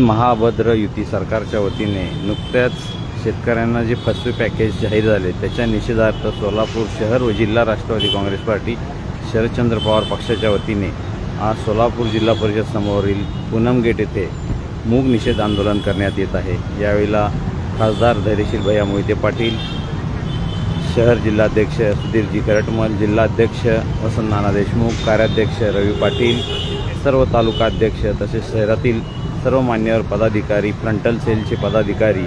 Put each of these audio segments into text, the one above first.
महाभद्र युती सरकारच्या वतीने नुकत्याच शेतकऱ्यांना जे फसवे पॅकेज जाहीर झाले त्याच्या निषेधार्थ सोलापूर शहर व जिल्हा राष्ट्रवादी काँग्रेस पार्टी शरदचंद्र पवार पक्षाच्या वतीने आज सोलापूर जिल्हा परिषद समोरील पूनम गेट येथे मूग निषेध आंदोलन करण्यात येत आहे. यावेळेला खासदार धैर्यशील भैया मोहिते पाटील शहर जिल्हाध्यक्ष सुधीरजी करटमल जिल्हाध्यक्ष वसंत नाना देशमुख कार्याध्यक्ष रवी पाटील सर्व तालुकाध्यक्ष तसेच शहरातील सर्व मान्यवर पदाधिकारी फ्रंटल सेलचे पदाधिकारी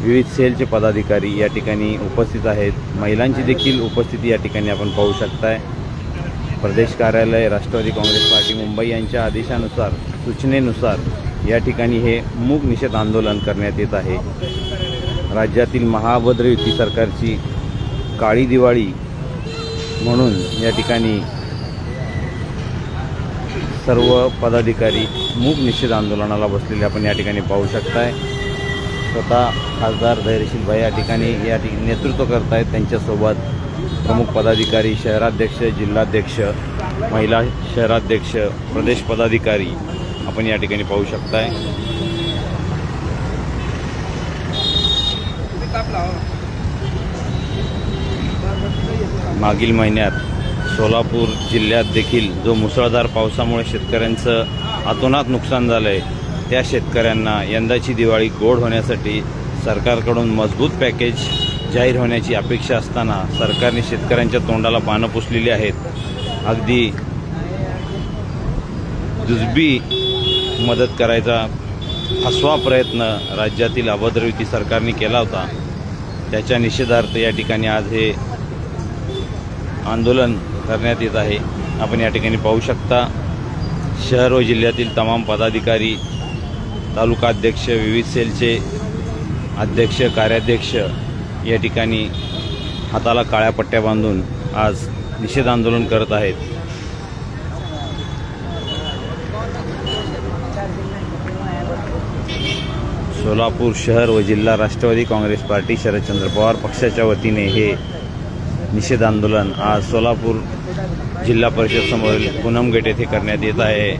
विविध सेलचे पदाधिकारी या ठिकाणी उपस्थित आहेत. महिलांची देखील उपस्थिती या ठिकाणी आपण पाहू शकताय. प्रदेश कार्यालय राष्ट्रवादी काँग्रेस पार्टी मुंबई यांच्या आदेशानुसार सूचनेनुसार या ठिकाणी हे मूक निषेध आंदोलन करण्यात येत आहे. राज्यातील महाभद्र युती सरकारची काळी दिवाळी म्हणून या ठिकाणी सर्व पदाधिकारी मूक निषेध आंदोलनाला बसलेले आपण या ठिकाणी पाहू शकताय. स्वतः खासदार धैर्यशील भाई या ठिकाणी या ठिकाणी नेतृत्व करत आहेत त्यांच्यासोबत प्रमुख पदाधिकारी शहराध्यक्ष जिल्हाध्यक्ष महिला शहराध्यक्ष प्रदेश पदाधिकारी आपण या ठिकाणी पाहू शकताय. मागील महिन्यात सोलापूर जिल्ह्यात देखील जो मुसळधार पावसामुळे शेतकऱ्यांचं अतोनात नुकसान झालं आहे त्या शेतकऱ्यांना यंदाची दिवाळी गोड होण्यासाठी सरकारकडून मजबूत पॅकेज जाहीर होण्याची अपेक्षा असताना सरकारने शेतकऱ्यांच्या तोंडाला पानं पुसलेली आहेत. अगदी जुजबी मदत करायचा फसवा प्रयत्न राज्यातील अभद्रयुती सरकारने केला होता. त्याच्या निषेधार्थ या ठिकाणी आज हे आंदोलन करण्यात येत आहे. आपण या ठिकाणी पाहू शकता शहर व जिल्ह्यातील तमाम पदाधिकारी तालुकाध्यक्ष विविध सेलचे अध्यक्ष कार्याध्यक्ष या ठिकाणी हाताला काळ्या पट्ट्या बांधून आज निषेध आंदोलन करत आहेत. सोलापूर शहर व जिल्हा राष्ट्रवादी काँग्रेस पार्टी शरदचंद्र पवार पक्षाच्या वतीने हे निषेध आंदोलन आज सोलापूर जिल्हा परिषद समोरील पूनम गेट येथे करण्यात येत आहे.